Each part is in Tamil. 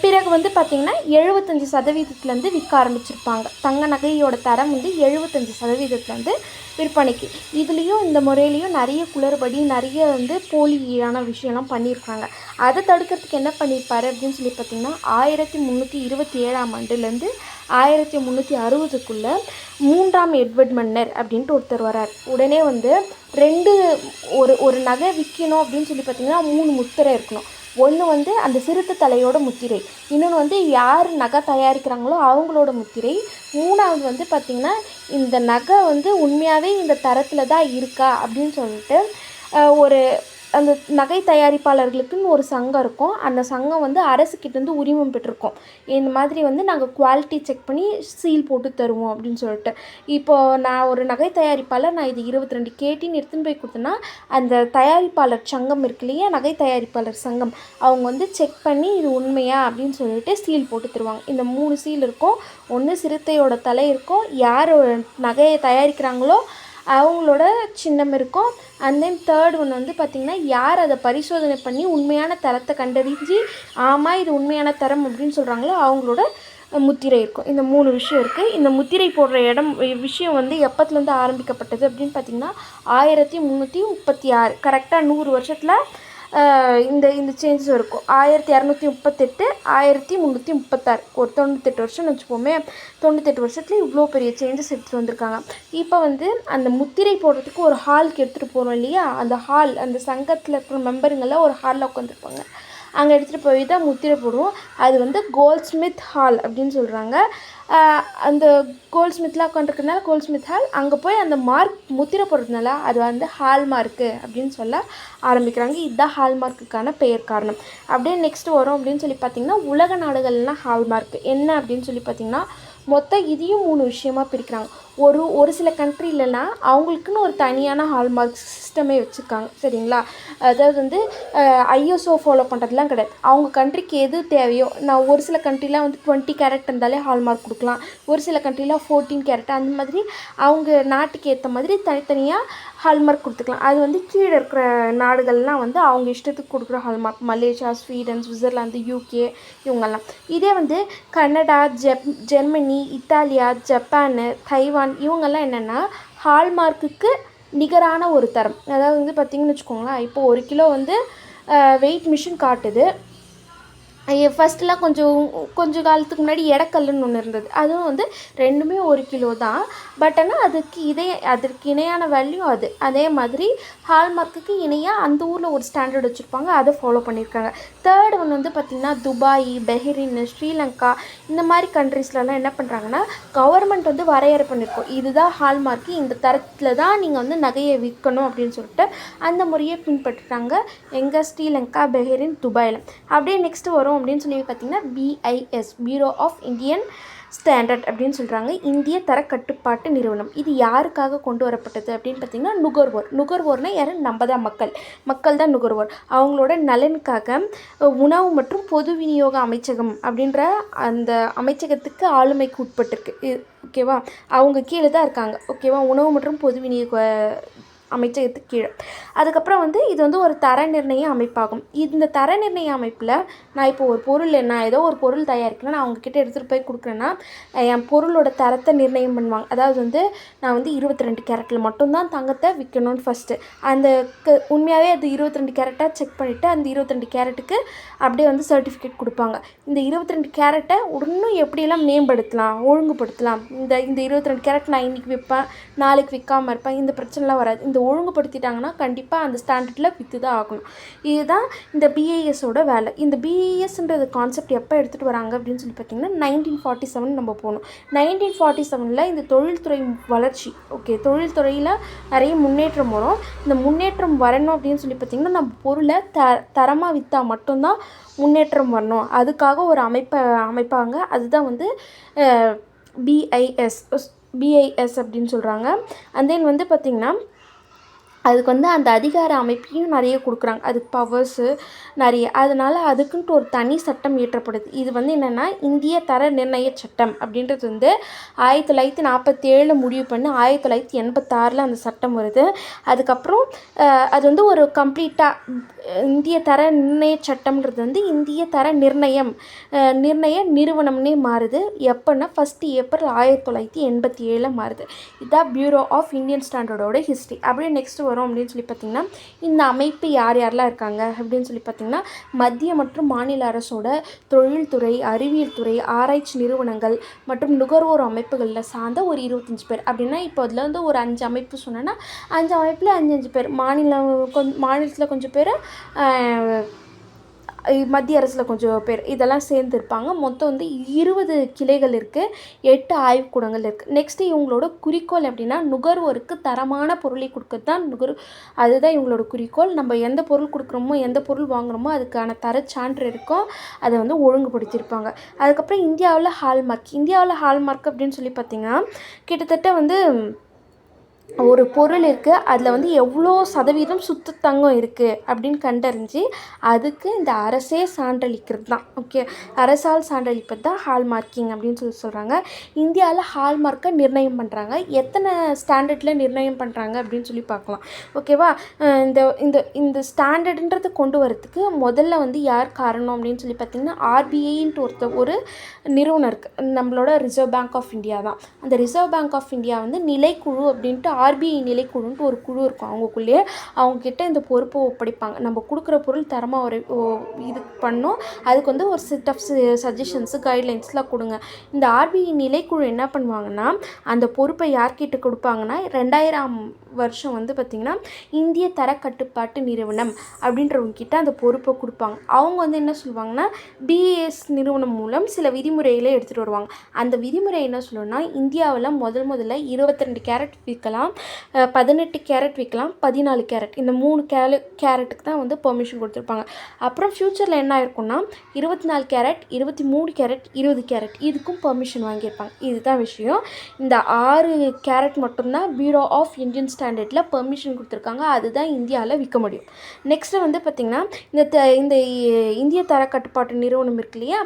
பிறகு வந்து பார்த்திங்கன்னா எழுபத்தஞ்சி சதவீதத்துலேருந்து விற்க ஆரம்பிச்சிருப்பாங்க. தங்க நகையோட தரம் வந்து எழுபத்தஞ்சி சதவீதத்துலேருந்து விற்பனைக்கு. இதுலேயும் இந்த முறையிலையும் நிறைய குளறுபடி நிறைய வந்து போலியான விஷயம்லாம் பண்ணியிருக்காங்க அதை தடுக்கிறதுக்கு என்ன பண்ணியிருப்பாரு அப்படின்னு சொல்லி பார்த்திங்கன்னா ஆயிரத்தி முந்நூற்றி இருபத்தி ஏழாம் ஆண்டுலேருந்து ஆயிரத்தி முந்நூற்றி அறுபதுக்குள்ளே மூன்றாம் எட்வர்ட் மன்னர் அப்படின்ட்டு ஒருத்தர் வரார். உடனே வந்து ரெண்டு ஒரு ஒரு நகை விற்கணும் அப்படின்னு சொல்லி பார்த்திங்கன்னா மூணு முத்திரை இருக்கணும். ஒன்று வந்து அந்த சிறுத்தை தலையோட முத்திரை. இன்னொன்று வந்து யார் நகை தயாரிக்கிறாங்களோ அவங்களோட முத்திரை. மூணாவது வந்து பார்த்திங்கன்னா இந்த நகை வந்து உண்மையாகவே இந்த தரத்தில் தான் இருக்கா அப்படின்னு சொல்லிட்டு ஒரு அந்த நகை தயாரிப்பாளர்களுக்குன்னு ஒரு சங்கம் இருக்கும். அந்த சங்கம் வந்து அரசுக்கிட்டேருந்து உரிமம் பெற்றிருக்கோம். இந்த மாதிரி வந்து நாங்கள் குவாலிட்டி செக் பண்ணி சீல் போட்டு தருவோம் அப்படின்னு சொல்லிட்டு. இப்போது நான் ஒரு நகை தயாரிப்பாளர் நான் இது இருபத்தி ரெண்டு கேட்டின்னு எடுத்துன்னு போய் கொடுத்தேன்னா அந்த தயாரிப்பாளர் சங்கம் இருக்கு இல்லையா? நகை தயாரிப்பாளர் சங்கம். அவங்க வந்து செக் பண்ணி இது உண்மையா அப்படின்னு சொல்லிட்டு சீல் போட்டு தருவாங்க. இந்த மூணு சீல் இருக்கும். ஒன்று சிறுத்தையோட தலை இருக்கும். யார் நகையை தயாரிக்கிறாங்களோ அவங்களோட சின்னம் இருக்கும். அண்ட் தென் தேர்ட் ஒன்று வந்து பார்த்திங்கன்னா யார் அதை பரிசோதனை பண்ணி உண்மையான தரத்தை கண்டறிஞ்சு ஆமாம் இது உண்மையான தரம் அப்படின்னு சொல்கிறாங்களோ அவங்களோட முத்திரை இருக்கும். இந்த மூணு விஷயம் இருக்குது இந்த முத்திரை போடுற இடம் விஷயம் வந்து எப்பத்துலேருந்து ஆரம்பிக்கப்பட்டது அப்படின்னு பார்த்திங்கன்னா ஆயிரத்தி முந்நூற்றி முப்பத்தி ஆறு. கரெக்டாக நூறு வருஷத்தில் இந்த இந்த சேஞ்சஸ் இருக்கும். ஆயிரத்தி இரநூத்தி முப்பத்தெட்டு ஆயிரத்தி முந்நூற்றி முப்பத்தாறு. ஒரு தொண்ணூத்தெட்டு வருஷம்னு வச்சுப்போமே தொண்ணூத்தெட்டு வருஷத்துல இவ்வளோ பெரிய சேஞ்சஸ் எடுத்துகிட்டு வந்திருக்காங்க. இப்போ வந்து அந்த முத்திரை போடுறதுக்கு ஒரு ஹாலுக்கு எடுத்துகிட்டு போகிறோம் இல்லையா? அந்த ஹால் அந்த சங்கத்தில் இருக்கிற மெம்பருங்கெல்லாம் ஒரு ஹாலில் உட்காந்துருப்பாங்க அங்கே எடுத்துகிட்டு போய் தான் முத்திரை போடுவோம். அது வந்து கோல்ட்ஸ்மித் ஹால் அப்படின்னு சொல்கிறாங்க அந்த கோல்ட்ஸ்மித்லாம் உட்காந்துருக்கனால கோல்ட்ஸ்மித் ஹால் அங்கே போய் அந்த மார்க் முத்திரை போடுறதுனால அது வந்து ஹால் மார்க்கு அப்படின்னு சொல்ல ஆரம்பிக்கிறாங்க. இதுதான் ஹால்மார்க்குக்கான பெயர் காரணம். அப்படியே நெக்ஸ்ட் வரும் அப்படின்னு சொல்லி பார்த்தீங்கன்னா உலக நாடுகள்லாம் ஹால்மார்க் என்ன அப்படின்னு சொல்லி பார்த்தீங்கன்னா மொத்தம் இதையும் மூணு விஷயமாக பிரிக்கிறாங்க. ஒரு ஒரு சில கண்ட்ரிலனா அவங்களுக்குன்னு ஒரு தனியான ஹால்மார்க் சிஸ்டமே வச்சுருக்காங்க சரிங்களா? அதாவது வந்து ஐஎஸ்ஓ ஃபாலோ பண்ணுறதுலாம் கிடையாது. அவங்க கண்ட்ரிக்கு எது தேவையோ நான் ஒரு சில கண்ட்ரிலாம் வந்து டுவெண்ட்டி கேரட் இருந்தாலே ஹால்மார்க் கொடுக்கலாம். ஒரு சில கண்ட்ரிலாம் ஃபோர்டீன் கேரட் அந்த மாதிரி அவங்க நாட்டுக்கு ஏற்ற மாதிரி தனித்தனியாக ஹால்மார்க் கொடுத்துக்கலாம். அது வந்து கீழே இருக்கிற நாடுகள்லாம் வந்து அவங்க இஷ்டத்துக்கு கொடுக்குற hallmark Malaysia Sweden Switzerland UK இவங்கெல்லாம். இதே வந்து கனடா ஜெப் ஜெர்மனி இத்தாலியா ஜப்பானு தைவான் இவங்கெல்லாம் என்னென்னா ஹால்மார்க்குக்கு நிகரான ஒரு தரம். அதாவது வந்து பார்த்திங்கன்னு வச்சுக்கோங்களேன் இப்போ ஒரு கிலோ வந்து வெயிட் மிஷின் காட்டுது. ஃபஸ்ட்டுலாம் கொஞ்சம் கொஞ்சம் காலத்துக்கு முன்னாடி எடக்கல்லுன்னு ஒன்று இருந்தது. அதுவும் வந்து ரெண்டுமே ஒரு கிலோ தான். பட் ஆனால் அதுக்கு இதே அதற்கு இணையான வேல்யூ அது. அதே மாதிரி ஹால்மார்க்குக்கு இணையாக அந்த ஊரில் ஒரு ஸ்டாண்டர்ட் வச்சுருப்பாங்க. அதை ஃபாலோ பண்ணியிருக்காங்க தேர்ட் ஒன் வந்து பார்த்திங்கன்னா துபாய் பெஹ்ரின் ஸ்ரீலங்கா இந்த மாதிரி கண்ட்ரீஸ்லலாம் என்ன பண்ணுறாங்கன்னா கவர்மெண்ட் வந்து வரையறை பண்ணியிருக்கோம் இதுதான் ஹால்மார்க்கு இந்த தரத்தில் தான் நீங்கள் வந்து நகையை விற்கணும் அப்படின்னு சொல்லிட்டு அந்த முறையை பின்பற்றுறாங்க. எங்கள் ஸ்ரீலங்கா பெஹ்ரின் துபாயில். அப்படியே நெக்ஸ்ட்டு வரும். அப்படின்னு சொல்லி பார்த்தீங்கன்னா BIS bureau of Indian standard அப்படின்னு சொல்கிறாங்க இந்திய தர கட்டுப்பாட்டு நிறுவனம். இது யாருக்காக கொண்டு வரப்பட்டது அப்படின்னு பார்த்தீங்கன்னா நுகர்வோர். நுகர்வோர்னால் யாரும் நம்ம தான் மக்கள். மக்கள் தான் நுகர்வோர். அவங்களோட நலனுக்காக உணவு மற்றும் பொது விநியோக அமைச்சகம் அப்படின்ற அந்த அமைச்சகத்துக்கு ஆளுமைக்கு உட்பட்டிருக்கு. ஓகேவா? அவங்க கீழே தான் இருக்காங்க. ஓகேவா? உணவு மற்றும் பொது விநியோக அமைச்சகத்துக்கு கீழே. அதுக்கப்புறம் வந்து இது வந்து ஒரு தர நிர்ணய அமைப்பாகும். இந்த தர நிர்ணய அமைப்பில் நான் இப்போ ஒரு பொருள் நான் ஏதோ ஒரு பொருள் தயாரிக்கிறேன் நான் அவங்கக்கிட்ட எடுத்துகிட்டு போய் கொடுக்குறேன்னா என் பொருளோட தரத்தை நிர்ணயம் பண்ணுவாங்க. அதாவது வந்து நான் வந்து இருபத்தி ரெண்டு கேரட்டில் மட்டும்தான் தங்கத்தை விற்கணும்னு ஃபஸ்ட்டு அந்த க உண்மையாகவே அது இருபத்தி ரெண்டு கேரட்டாக செக் பண்ணிவிட்டு அந்த இருபத்தி ரெண்டு கேரட்டுக்கு அப்படியே வந்து சர்டிஃபிகேட் கொடுப்பாங்க. இந்த இருபத்தி ரெண்டு கேரட்டை இன்னும் எப்படியெல்லாம் மேம்படுத்தலாம் ஒழுங்குபடுத்தலாம்? இந்த இந்த இருபத்தி ரெண்டு கேரட் நான் இன்றைக்கி விற்பேன் நாளைக்கு விற்காமல் இருப்பேன் இந்த பிரச்சனைலாம் வராது. இந்த ஒழுங்குபடுத்திட்டாங்கன்னா கண்டிப்பாக அந்த ஸ்டாண்டர்டில் விற்று தான் ஆகணும். இதுதான் இந்த பிஏஎஸோட வேலை. இந்த பிஏஎஸ்ன்றது கான்செப்ட் எப்போ எடுத்துகிட்டு வராங்க அப்படின்னு சொல்லி பார்த்தீங்கன்னா நைன்டீன் ஃபார்ட்டி செவன் நம்ம போகணும் நைன்டீன் ஃபார்ட்டி செவனில் இந்த தொழில்துறை வளர்ச்சி ஓகே தொழில்துறையில் நிறைய முன்னேற்றம் வரும். இந்த முன்னேற்றம் வரணும் அப்படின்னு சொல்லி பார்த்தீங்கன்னா நம்ம பொருளை த தரமாக விற்றா மட்டும்தான் முன்னேற்றம் வரணும். அதுக்காக ஒரு அமைப்பை அமைப்பாங்க. அதுதான் வந்து பிஐஎஸ் பிஐஎஸ் அப்படின்னு சொல்கிறாங்க அண்ட் தென் வந்து பார்த்திங்கன்னா அதுக்கு வந்து அந்த அதிகார அமைப்பையும் நிறைய கொடுக்குறாங்க. அதுக்கு பவர்ஸு நிறைய. அதனால் அதுக்குன்ட்டு ஒரு தனி சட்டம் இயற்றப்படுது. இது வந்து என்னென்னா இந்திய தர நிர்ணய சட்டம் அப்படின்றது வந்து ஆயிரத்தி தொள்ளாயிரத்தி நாற்பத்தி ஏழில் முடிவு பண்ணி ஆயிரத்தி தொள்ளாயிரத்தி எண்பத்தாறில் அந்த சட்டம் வருது. அதுக்கப்புறம் அது வந்து ஒரு கம்ப்ளீட்டாக இந்திய தர நிர்ணய சட்டம்ன்றது வந்து இந்திய தர நிர்ணயம் நிர்ணய நிறுவனம்னே மாறுது. எப்போன்னா ஃபஸ்ட்டு ஏப்ரல் ஆயிரத்தி தொள்ளாயிரத்தி எண்பத்தி ஏழில் மாறுது. இதான் பியூரோ ஆஃப் இந்தியன் ஸ்டாண்டர்டோட ஹிஸ்ட்ரி அப்படியே நெக்ஸ்ட் வரும் அப்படின்னு சொல்லி பார்த்தீங்கன்னா இந்த அமைப்பு யார் யாரெல்லாம் இருக்காங்க அப்படின்னு சொல்லி பார்த்தீங்கன்னா மத்திய மற்றும் மாநில அரசோட தொழில்துறை அறிவியல் துறை ஆராய்ச்சி நிறுவனங்கள் மற்றும் நுகர்வோர் அமைப்புகளில் சார்ந்த ஒரு இருபத்தஞ்சி பேர். அப்படின்னா இப்போ அதில் வந்து ஒரு அஞ்சு அமைப்பு சொன்னேன்னா அஞ்சு அமைப்பில் அஞ்சு அஞ்சு பேர். மாநிலம் கொஞ்சம் மாநிலத்தில் கொஞ்சம் பேர் மத்திய அரசில் கொஞ்சம் பேர் இதெல்லாம் சேர்ந்துருப்பாங்க மொத்தம் வந்து இருபது கிளைகள் இருக்குது எட்டு ஆய்வுக்கூடங்கள் இருக்குது நெக்ஸ்ட்டு இவங்களோட குறிக்கோள் எப்படின்னா நுகர்வோருக்கு தரமான பொருளை கொடுக்கறது தான் நுகர் அதுதான் இவங்களோட குறிக்கோள். நம்ம எந்த பொருள் கொடுக்குறோமோ எந்த பொருள் வாங்குறோமோ அதுக்கான தரச்சான்று இருக்கும். அதை வந்து ஒழுங்குபடுத்தியிருப்பாங்க. அதுக்கப்புறம் இந்தியாவில் ஹால்மார்க் இந்தியாவில் ஹால்மார்க் அப்படின்னு சொல்லி பார்த்தீங்கன்னா கிட்டத்தட்ட வந்து ஒரு பொருள் இருக்குது அதில் வந்து எவ்வளோ சதவீதம் சுத்த தங்கம் இருக்குது அப்படின்னு கண்டறிஞ்சு அதுக்கு இந்த அரசே சான்றளிக்கிறது தான். ஓகே அரசால் சான்றளிப்பது தான் ஹால்மார்க்கிங் அப்படின்னு சொல்லி சொல்கிறாங்க இந்தியாவில் ஹால்மார்க்கை நிர்ணயம் பண்ணுறாங்க எத்தனை ஸ்டாண்டர்டில் நிர்ணயம் பண்ணுறாங்க அப்படின்னு சொல்லி பார்க்கலாம். ஓகேவா இந்த இந்த இந்த ஸ்டாண்டர்டுன்றது கொண்டு வரதுக்கு முதல்ல வந்து யார் காரணம் அப்படின்னு சொல்லி பார்த்தீங்கன்னா ஆர்பிஐன்ட்டு ஒருத்த ஒரு நிறுவனம் இருக்குது நம்மளோட ரிசர்வ் பேங்க் ஆஃப் இந்தியா தான். அந்த ரிசர்வ் பேங்க் ஆஃப் இந்தியா வந்து நிலைக்குழு அப்படின்ட்டு ஆர்பிஐ நிலைக்குழுன்ட்டு ஒரு குழு இருக்கும். அவங்கக்குள்ளேயே அவங்கக்கிட்ட இந்த பொறுப்பை ஒப்படைப்பாங்க. நம்ம கொடுக்குற பொருள் தரமாக ஒரு இது பண்ணோம். அதுக்கு வந்து ஒரு செட் ஆஃப் சஜஷன்ஸு கைட்லைன்ஸ்லாம் கொடுங்க. இந்த ஆர்பிஐ நிலைக்குழு என்ன பண்ணுவாங்கன்னா அந்த பொறுப்பை யார்கிட்ட கொடுப்பாங்கன்னா ரெண்டாயிரம் வருஷம் வந்து பார்த்திங்கன்னா இந்திய தர கட்டுப்பாட்டு நிறுவனம் அப்படின்றவங்ககிட்ட அந்த பொறுப்பை கொடுப்பாங்க. அவங்க வந்து என்ன சொல்லுவாங்கன்னா பிஏஎஸ் நிறுவனம் மூலம் சில விதிமுறைகளை எடுத்துகிட்டு வருவாங்க. அந்த விதிமுறை என்ன சொல்லணும்னா இந்தியாவில் முதல் முதல்ல இருபத்தி ரெண்டு கேரட் விற்கலாம் பதினெட்டு கேரட் விற்கலாம் பதினாலு கேரட். இந்த மூணு கேலு கேரட்டுக்கு தான் வந்து பெர்மிஷன் கொடுத்துருப்பாங்க. அப்புறம் ஃப்யூச்சரில் என்ன ஆயிருக்கும்னா இருபத்தி நாலு கேரட் இருபத்தி மூணு கேரட் இருபது கேரட் இதுக்கும் பெர்மிஷன் வாங்கியிருப்பாங்க. இதுதான் விஷயம். இந்த ஆறு கேரட் மட்டும்தான் பியூரோ ஆஃப் இந்தியன் ஸ்டாண்டர்டில் பெர்மிஷன் கொடுத்துருக்காங்க. அதுதான் இந்தியாவில் விற்க முடியும். நெக்ஸ்ட்டு வந்து பார்த்திங்கன்னா இந்த த இந்த இந்திய தர கட்டுப்பாட்டு நிறுவனம் இருக்கு இல்லையா?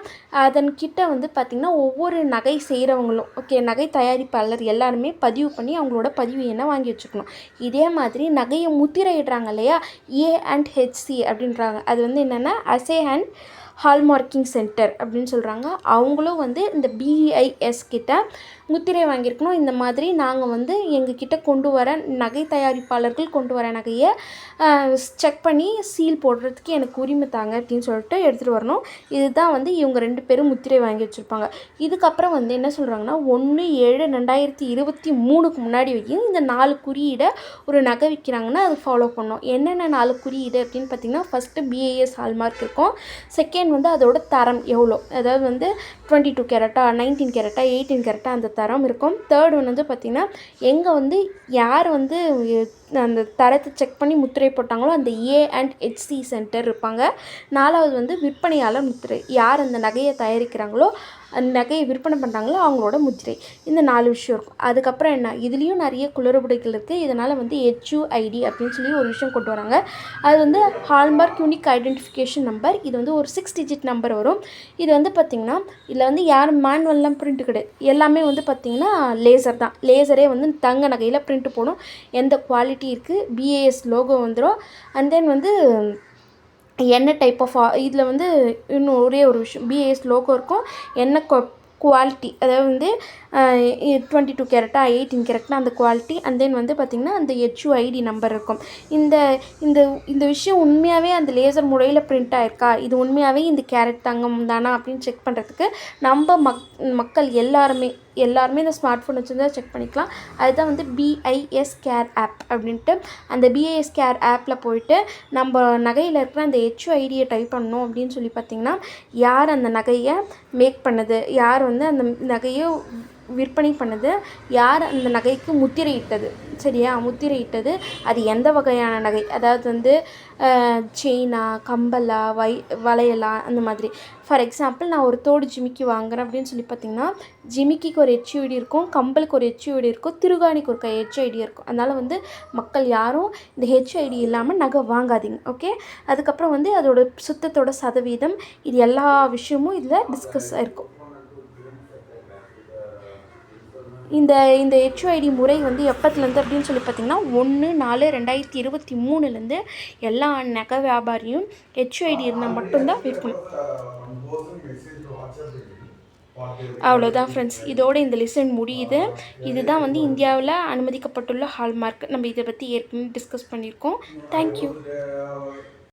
அதன் கிட்ட வந்து பார்த்திங்கன்னா ஒவ்வொரு நகை செய்கிறவங்களும் ஓகே நகை தயாரிப்பாளர் எல்லாருமே பதிவு பண்ணி அவங்களோட பதிவு எண்ணை வாங்கி வச்சுக்கணும். இதே மாதிரி நகையை முத்திரையிடுறாங்க இல்லையா? ஏ அண்ட் ஹெச்சி அப்படின்றாங்க. அது வந்து என்னென்னா அசே அண்ட் ஹால்மார்க்கிங் சென்டர் அப்படின்னு சொல்கிறாங்க அவங்களும் வந்து இந்த பிஐஎஸ் கிட்ட முத்திரை வாங்கியிருக்கணும். இந்த மாதிரி நாங்கள் வந்து எங்கக்கிட்ட கொண்டு வர நகை தயாரிப்பாளர்கள் கொண்டு வர நகையை செக் பண்ணி சீல் போடுறதுக்கு எனக்கு உரிமை தாங்க அப்படின்னு சொல்லிட்டு எடுத்துகிட்டு வரணும். இதுதான் வந்து இவங்க ரெண்டு பேரும் முத்திரை வாங்கி வச்சுருப்பாங்க. இதுக்கப்புறம் வந்து என்ன சொல்கிறாங்கன்னா ஒன்று ஏழு ரெண்டாயிரத்தி இருபத்தி மூணுக்கு முன்னாடி வரைக்கும் இந்த நாலு குறியீடை ஒரு நகை விற்கிறாங்கன்னா அது ஃபாலோ பண்ணோம் என்னென்ன நாலு குறியீடு அப்படின்னு பார்த்தீங்கன்னா ஃபஸ்ட்டு பிஏஎஸ் ஹால்மார்க் இருக்கும். செகண்ட் வந்து அதோட தரம் எவ்வளோ? அதாவது வந்து டுவெண்ட்டி டூ கேரட்டா நைன்டீன் கேரட்டா எயிட்டீன் கேரட்டா அந்த தரம் இருக்கும். தேர்ட் ஒன் வந்து பார்த்திங்கன்னா எங்கே வந்து யார் வந்து அந்த தரத்தை செக் பண்ணி முத்திரை போட்டாங்களோ அந்த ஏ அண்ட் ஹெச்சி சென்டர் இருப்பாங்க. நாலாவது வந்து விற்பனையாளர் முத்திரை. யார் அந்த நகையை தயாரிக்கிறாங்களோ அந்த நகையை விற்பனை பண்ணுறாங்களோ அவங்களோட முத்திரை. இந்த நாலு விஷயம் இருக்கும். அதுக்கப்புறம் என்ன? இதுலேயும் நிறைய குளறுபடிகள் இருக்குது இதனால் வந்து ஹெச்யூஐடி அப்படின்னு சொல்லி ஒரு விஷயம் கொண்டு வராங்க. அது வந்து ஹால்மார்க் யூனிக் ஐடென்டிஃபிகேஷன் நம்பர் இது வந்து ஒரு சிக்ஸ் டிஜிட் நம்பர் வரும். இது வந்து பார்த்திங்கன்னா இதில் வந்து யாரும் மேனுவல்லாம் பிரிண்ட் கிடையாது எல்லாமே வந்து பார்த்திங்கன்னா லேசர் தான். லேசரே வந்து தங்க நகையில் பிரிண்ட் போடும். எந்த குவாலிட்டி இருக்குது பிஏஎஸ் லோகோ வந்துடும் அண்ட் தென் வந்து என்ன டைப் ஆஃப் இதில் வந்து இன்னும் ஒரே ஒரு விஷயம் பிஏஎஸ் லோகோ இருக்கும். என்ன குவாலிட்டி அதாவது வந்து டுவெண்ட்டி டூ கேரட்டா எயிட்டீன் கேரட்னா அந்த குவாலிட்டி அண்ட் தென் வந்து பார்த்திங்கன்னா அந்த ஹெச்யூஐடி நம்பர் இருக்கும். இந்த இந்த இந்த விஷயம் உண்மையாகவே அந்த லேசர் முறையில் பிரிண்ட் ஆயிருக்கா? இது உண்மையாகவே இந்த கேரட் தங்கம் தானா? அப்படின்னு செக் பண்ணுறதுக்கு நம்ம மக் மக்கள் எல்லாருமே எல்லாருமே இந்த ஸ்மார்ட் ஃபோன் வச்சுருந்தா செக் பண்ணிக்கலாம். அதுதான் வந்து பிஐஎஸ் கேர் ஆப் அப்படின்ட்டு. அந்த பிஐஎஸ் கேர் ஆப்பில் போயிட்டு நம்ம நகையில் இருக்கிற அந்த ஹெச்ஐடியை டைப் பண்ணோம் அப்படின்னு சொல்லி பார்த்தீங்கன்னா யார் அந்த நகையை மேக் பண்ணது? யார் வந்து அந்த நகையை விற்பனை பண்ணது யார் அந்த நகைக்கு முத்திரையிட்டது? சரியா? முத்திரையிட்டது. அது எந்த வகையான நகை? அதாவது வந்து செயினா கம்பலா வை வளையலா அந்த மாதிரி. ஃபார் எக்ஸாம்பிள் நான் ஒரு தோடு ஜிமிக்கி வாங்குறேன் அப்படின்னு சொல்லி பார்த்தீங்கன்னா ஜிமிக்கிக்கு ஒரு ஹெச்யூடி இருக்கும் கம்பலுக்கு ஒரு ஹெச்யூடி இருக்கும் திருகாணிக்கு ஒரு ஹெச்ஐடி இருக்கும். அதனால் வந்து மக்கள் யாரும் இந்த ஹெச்ஐடி இல்லாமல் நகை வாங்காதீங்க ஓகே அதுக்கப்புறம் வந்து அதோட சுத்தத்தோட சதவீதம் இது எல்லா விஷயமும் இதில் டிஸ்கஸ் ஆகிருக்கும் இந்த இந்த ஹெச்ஓஐடி முறை வந்து எப்பத்துலேருந்து அப்படின்னு சொல்லி பார்த்தீங்கன்னா ஒன்று நாலு ரெண்டாயிரத்தி இருபத்தி மூணுலேருந்து எல்லா நகை வியாபாரியும் ஹெச்ஓஐடி இருந்தால் மட்டும்தான் விற்கணும் அவ்வளோதான் ஃப்ரெண்ட்ஸ் இதோட இந்த லெசன் முடியுது. இதுதான் வந்து இந்தியாவில் அனுமதிக்கப்பட்டுள்ள ஹால்மார்க் நம்ம இதை பற்றி ஏற்கனவே டிஸ்கஸ் பண்ணியிருக்கோம். தேங்க்யூ